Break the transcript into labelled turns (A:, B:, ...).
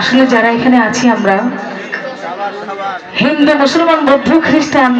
A: আসলে যারা এখানে আছি আমরা হিন্দু মুসলমান বৌদ্ধ খ্রিস্টান